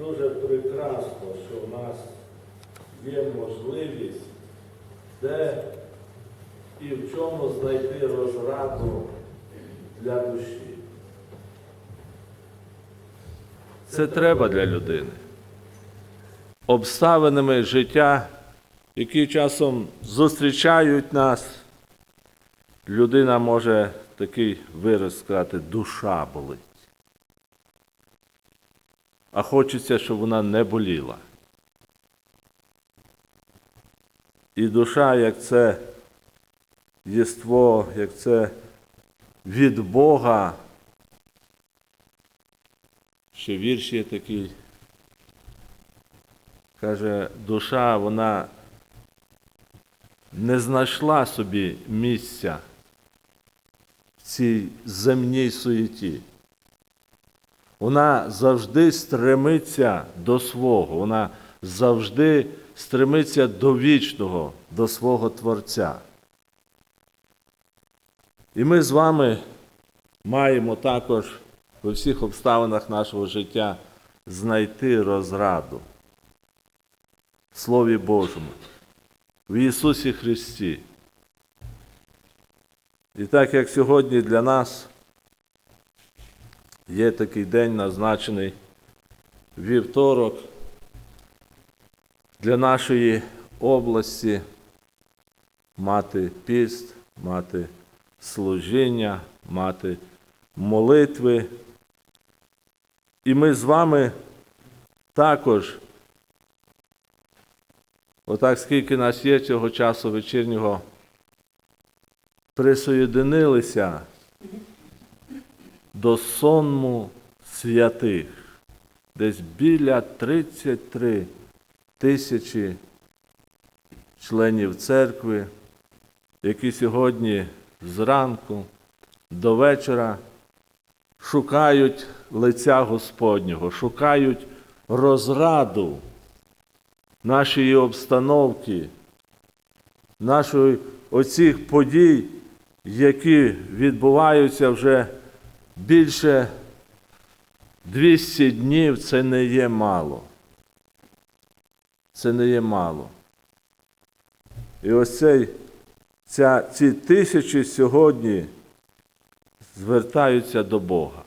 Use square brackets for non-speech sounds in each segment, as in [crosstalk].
дуже прекрасно, що в нас є можливість, де і в чому знайти розраду для душі. Це треба для людини. Обставинами життя, які часом зустрічають нас, людина може такий вираз сказати, душа болить. А хочеться, щоб вона не боліла. І душа, як це єство, як це від Бога. Ще вірш є такий. Каже, душа, вона не знайшла собі місця в цій земній суєті. Вона завжди стремиться до свого, вона завжди стремиться до вічного, до свого Творця. І ми з вами маємо також у всіх обставинах нашого життя знайти розраду в Слові Божому, в Ісусі Христі. І так як сьогодні для нас є такий день назначений вівторок для нашої області мати піст, мати служіння, мати молитви. І ми з вами також, отак скільки нас є цього часу вечірнього, присоєдинилися до сонму святих, десь біля 33 тисячі членів церкви, які сьогодні зранку до вечора шукають лиця Господнього, шукають розраду нашої обстановки, нашої оцих подій, які відбуваються вже більше 200 днів, це не є мало. Це не є мало. І ось цей, ця, ці тисячі сьогодні звертаються до Бога.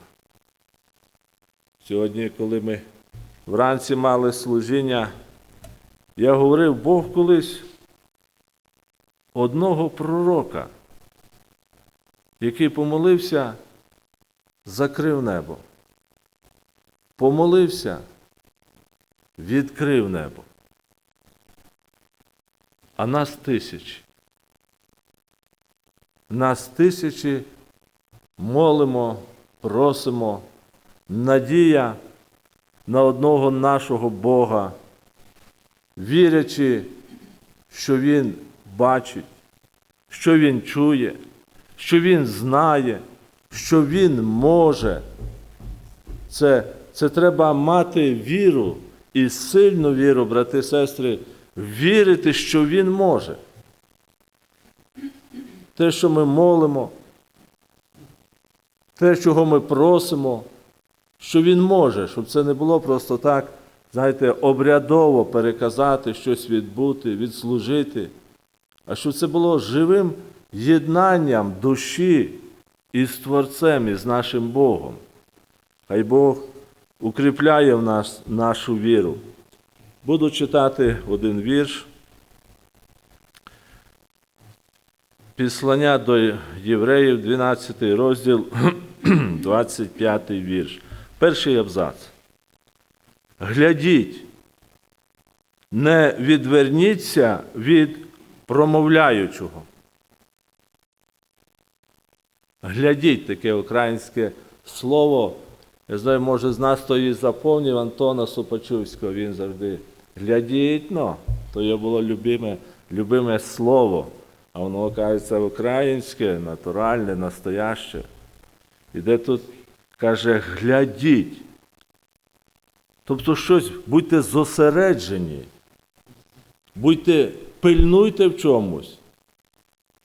Сьогодні, коли ми вранці мали служіння, я говорив, Бог колись одного пророка, який помолився, закрив небо. Помолився, відкрив небо. А нас тисячі. Нас тисячі молимо, просимо, надія на одного нашого Бога, вірячи, що Він бачить, що Він чує, що Він знає, що Він може. Це, це треба мати віру і сильну віру, брати і сестри, вірити, що Він може. Те, що ми молимо, те, чого ми просимо, що Він може, щоб це не було просто так, знаєте, обрядово переказати щось відбути, відслужити, а щоб це було живим єднанням душі із Творцем, із нашим Богом. Хай Бог укріпляє в нас нашу віру. Буду читати один вірш. Післання до євреїв, 12 розділ, [clears throat] 25 вірш. Перший абзац. Глядіть, не відверніться від промовляючого. Глядіть таке українське слово. Я знаю, може, з нас то і заповнив Антона Супачувського, він завжди. Глядіть, но, то його було любиме, любиме слово. А воно, кажеться, українське, натуральне, настояще. І де тут каже, глядіть. Тобто щось, будьте зосереджені, будьте, пильнуйте в чомусь,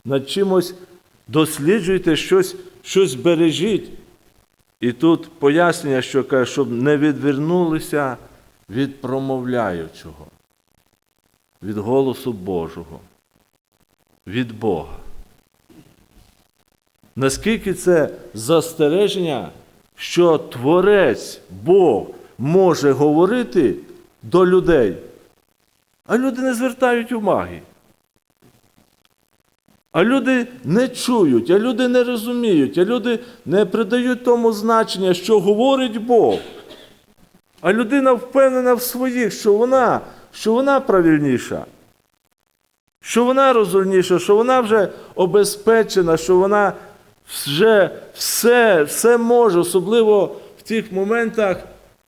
над чимось досліджуйте щось, щось бережіть. І тут пояснення, що каже, щоб не відвернулися від промовляючого, від голосу Божого, від Бога. Наскільки це застереження, що Творець Бог може говорити до людей, а люди не звертають уваги. А люди не чують, а люди не розуміють, а люди не придають тому значення, що говорить Бог. А людина впевнена в своїх, що вона, що вона правильніша, що вона розумніша, що вона вже обезпечена, що вона вже все, все може, особливо в тих моментах,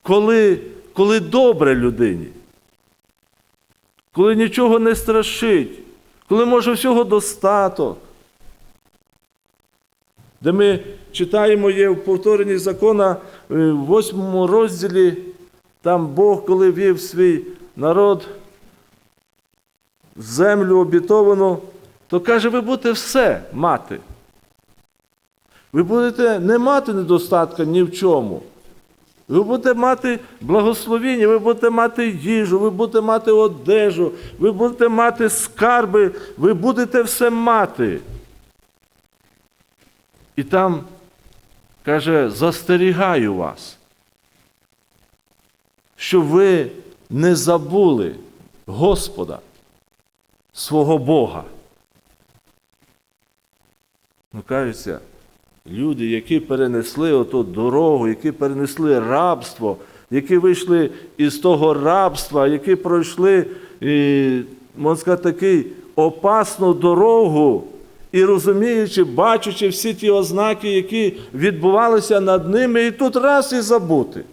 коли, коли добре людині, коли нічого не страшить, коли може всього достаток. Де ми читаємо є в повторенні закона е, в восьмому розділі, там Бог, коли вів свій народ в землю обітовану, то каже, ви будете все мати. Ви будете не мати недостатка ні в чому. Ви будете мати благословіння, ви будете мати їжу, ви будете мати одежу, ви будете мати скарби, ви будете все мати. І там каже, застерігаю вас, щоб ви не забули Господа, свого Бога. Ну, кажеться, люди, які перенесли оту дорогу, які перенесли рабство, які вийшли із того рабства, які пройшли, і, можна сказати, такий опасну дорогу, і розуміючи, бачачи всі ті ознаки, які відбувалися над ними, і тут раз і забути.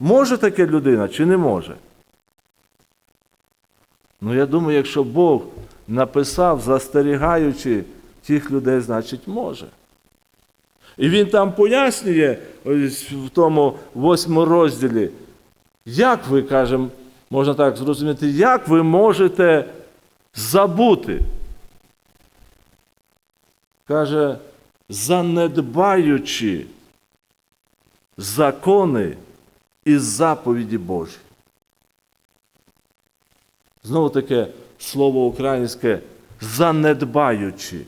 Може таке людина чи не може? Ну, я думаю, якщо Бог написав, застерігаючи тих людей, значить може. І він там пояснює в тому восьмому розділі, як ви, кажемо, можна так зрозуміти, як ви можете забути. Каже, занедбаючи закони і заповіді Божі. Знову таке слово українське занедбаючи.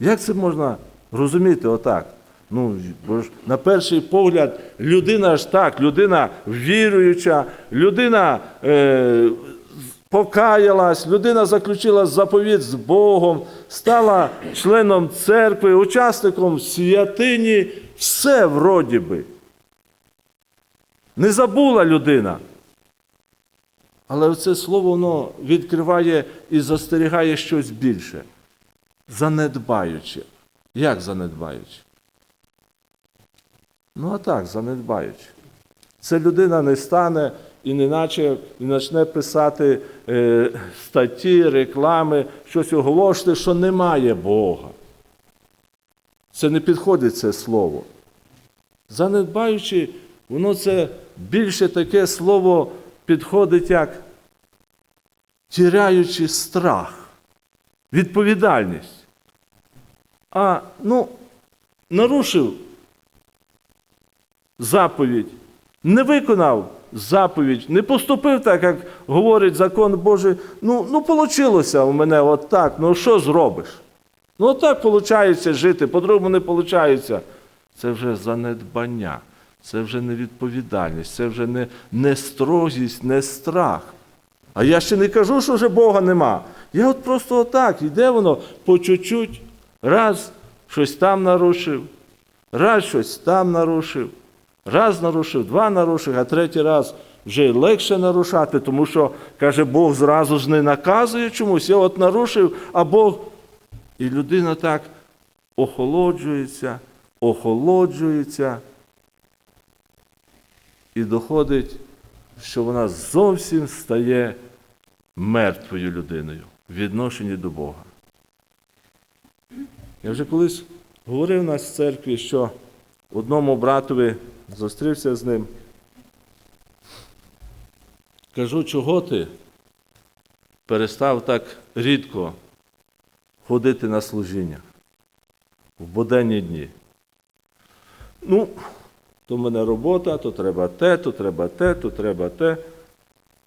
Як це можна розуміти отак? Ну, бо ж на перший погляд, людина ж так, людина віруюча, людина е, покаялась, людина заключила заповідь з Богом, стала членом церкви, учасником святині, все вроді би. Не забула людина. Але це слово воно відкриває і застерігає щось більше. Занедбаючи. Як занедбаючи? Ну, а так, занедбаючи. Це людина не стане і неначе і почне писати е, статті, реклами, щось оголошувати, що немає Бога. Це не підходить це слово. Занедбаючи, воно це більше таке слово підходить як тіряючи страх, відповідальність. А ну, нарушив заповідь, не виконав заповідь, не поступив так, як говорить закон Божий. Ну, ну вийшло у мене от так, ну що зробиш? Ну, от так виходить жити, по-другому не виходить. Це вже занедбання, це вже не відповідальність, це вже не, не строгість, не страх. А я ще не кажу, що вже Бога нема. Я от просто отак, іде воно по чуть-чуть, раз щось там нарушив, раз щось там нарушив, раз нарушив, два нарушив, а третій раз вже легше нарушати, тому що, каже, Бог зразу ж не наказує чомусь. Я от нарушив, а Бог. І людина так охолоджується, охолоджується і доходить, що вона зовсім стає мертвою людиною в відношенні до Бога. Я вже колись говорив нас в церкві, що одному братові зустрівся з ним. Кажу, чого ти перестав так рідко ходити на служіння в буденні дні. Ну, то в мене робота, то треба те, то треба те, то треба те.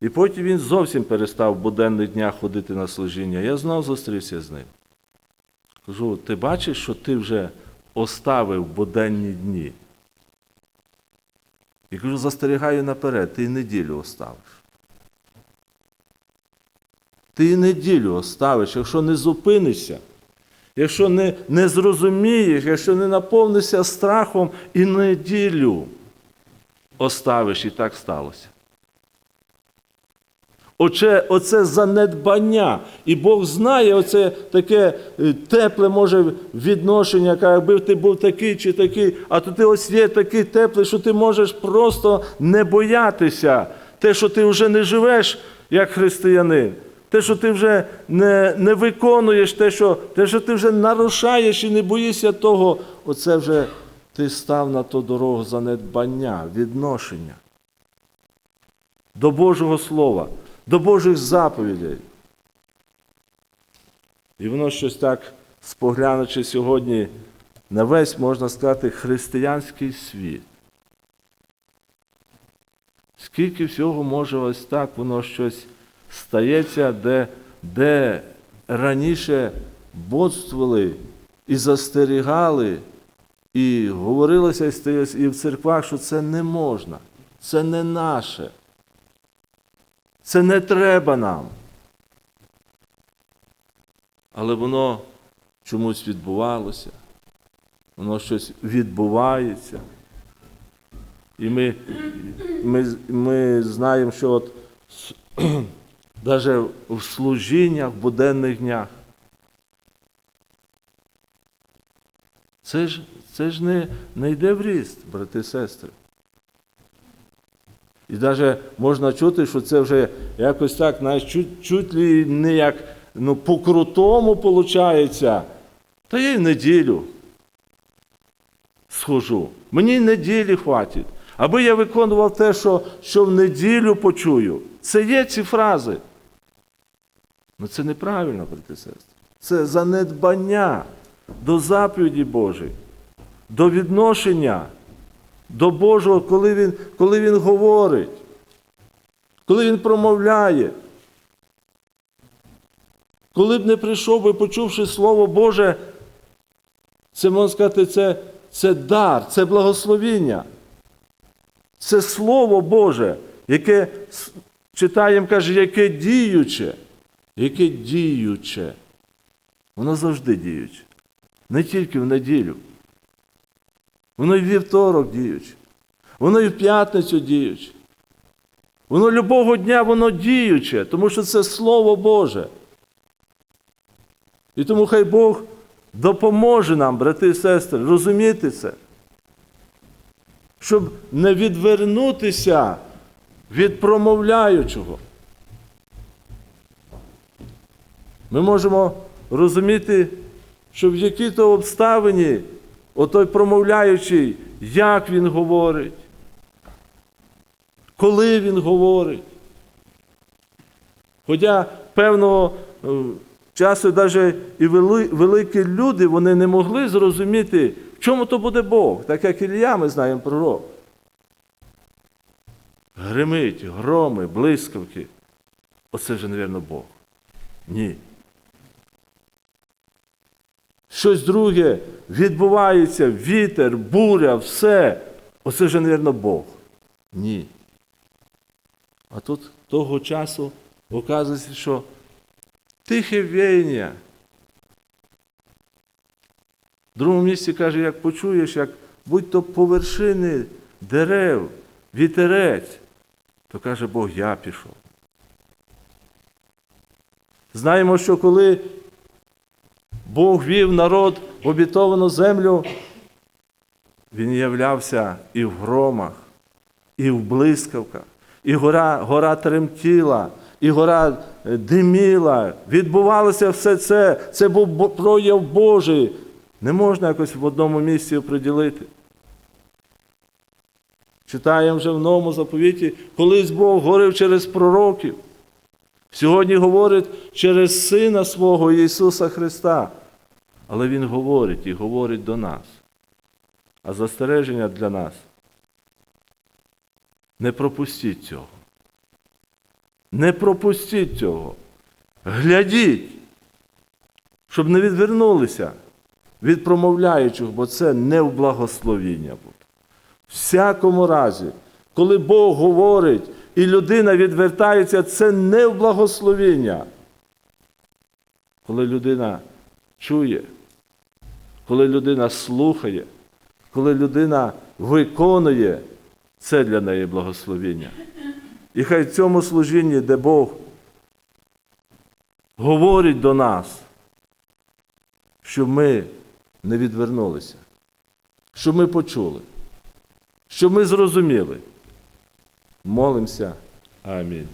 І потім він зовсім перестав в буденних днях ходити на служіння. Я знов зустрівся з ним. Кажу, ти бачиш, що ти вже оставив буденні дні. І кажу, застерігаю наперед, ти і неділю оставиш. Ти і неділю оставиш, якщо не зупинишся, якщо не, не зрозумієш, якщо не наповнишся страхом і неділю оставиш, і так сталося. Оце, оце занедбання. І Бог знає оце таке е, тепле може відношення, якби ти був такий чи такий, а то ти ось є такий теплий, що ти можеш просто не боятися. Те, що ти вже не живеш як християнин, те, що ти вже не, не виконуєш, те що, те, що ти вже нарушаєш і не боїшся того, оце вже ти став на ту дорогу занедбання, відношення до Божого Слова, до Божих заповідей. І воно щось так, споглянучи сьогодні на весь, можна сказати, християнський світ. Скільки всього може ось так, воно щось стається, де, де раніше бодствували і застерігали, і говорилося і в церквах, що це не можна, це не наше. Це не треба нам. Але воно чомусь відбувалося, воно щось відбувається. І ми, ми, ми знаємо, що от навіть [clears throat] в служіннях, в буденних днях. Це ж, це ж не, не йде в ріст, брати і сестри. І навіть можна чути, що це вже якось так, знаєш, чуть, чуть ли не як ну, по-крутому виходить. Та я й в неділю схожу. Мені неділі хватить. Аби я виконував те, що, що в неділю почую. Це є ці фрази. Ну це неправильно, брати сестри. Це занедбання до заповіді Божої, до відношення до Божого, коли Він, коли він говорить, коли Він промовляє. Коли б не прийшов би, почувши Слово Боже, це можна сказати, це, це дар, це благословіння. Це Слово Боже, яке читаємо, каже, яке діюче, яке діюче. Воно завжди діюче. Не тільки в неділю. Воно і в вівторок діюче. Воно і в п'ятницю діюче. Воно любого дня воно діюче, тому що це Слово Боже. І тому хай Бог допоможе нам, брати і сестри, розуміти це, щоб не відвернутися від промовляючого. Ми можемо розуміти, що в якій-то обставині отой промовляючий, як він говорить, коли він говорить. Хоча певного е, часу навіть і великі люди вони не могли зрозуміти, в чому то буде Бог, так як Ілля, ми знаємо пророк. Гримить, громи, блискавки. Оце вже, мабуть, Бог. Ні. Щось друге відбувається, вітер, буря, все. Оце вже, мабуть, Бог. Ні. А тут того часу оказується, що тихе веяння. В другому місці каже, як почуєш, як будь-то по вершини дерев, вітерець, то каже Бог, я пішов. Знаємо, що коли Бог вів народ в обітовану землю, він являвся і в громах, і в блискавках, і гора, гора тремтіла, і гора диміла. Відбувалося все це. Це був прояв Божий. Не можна якось в одному місці оприділити. Читаємо вже в новому заповіті, колись Бог говорив через пророків. Сьогодні говорить через Сина свого Ісуса Христа. Але Він говорить і говорить до нас. А застереження для нас Не пропустіть цього. Не пропустіть цього. Глядіть, щоб не відвернулися від промовляючих, бо це не в благословіння буде. Всякому разі, коли Бог говорить і людина відвертається, це не в благословіння. Коли людина чує, коли людина слухає, коли людина виконує, це для неї благословіння. І хай в цьому служінні, де Бог говорить до нас, щоб ми не відвернулися, щоб ми почули, щоб ми зрозуміли. Молимося. Амінь.